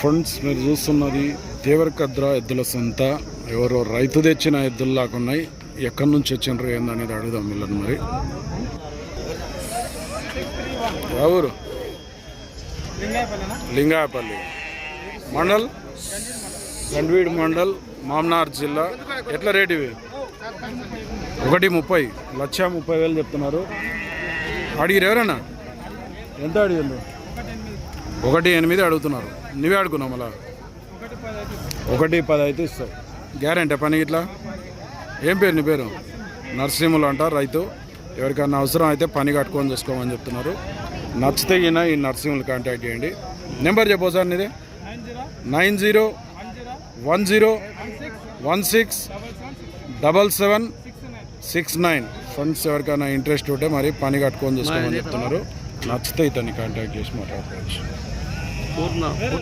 Friends మీరు చూస్తున్నది దేవరకద్ర ఎద్దుల సంత. ఎవరో రైతు తెచ్చిన ఎద్దులు ఉన్నాయి. ఎక్కడి నుంచి వచ్చిండ్రు ఏందనేది అడుగుదాం వీళ్ళని మరి. ఎవరు? లింగాయపల్లి. మండల్? గండ్వీడ్ మండల్ మామ్నార్ జిల్లా. ఎట్లా రేట్ ఇవి? ఒకటి ముప్పై. లక్ష ముప్పై వేలు చెప్తున్నారు. అడిగిరు ఎవరన్నా? ఎంత అడిగిండు ఒకటి ఎనిమిది అడుగుతున్నారు. నువ్వే అడుగున్నావు మళ్ళా. ఒకటి పది అయితే ఇస్తావు గ్యారంటీ పని ఇట్లా ఏం పేరు నీ పేరు? నర్సింహులు అంటారు రైతు. ఎవరికన్నా అవసరం అయితే పని కట్టుకొని చూసుకోమని చెప్తున్నారు. నచ్చితే ఈయన ఈ నర్సింహులు కాంటాక్ట్ చేయండి. నెంబర్ చెప్పు సార్ నీదే? Nine zero one zero one six double seven six nine. Funds ఎవరికైనా ఇంట్రెస్ట్ ఉంటే మరి పని కట్టుకొని చూసుకోమని చెప్తున్నారు. నచ్చితే ఇతన్ని కాంటాక్ట్ చేసి మాట్లాడుకోవచ్చు. одна.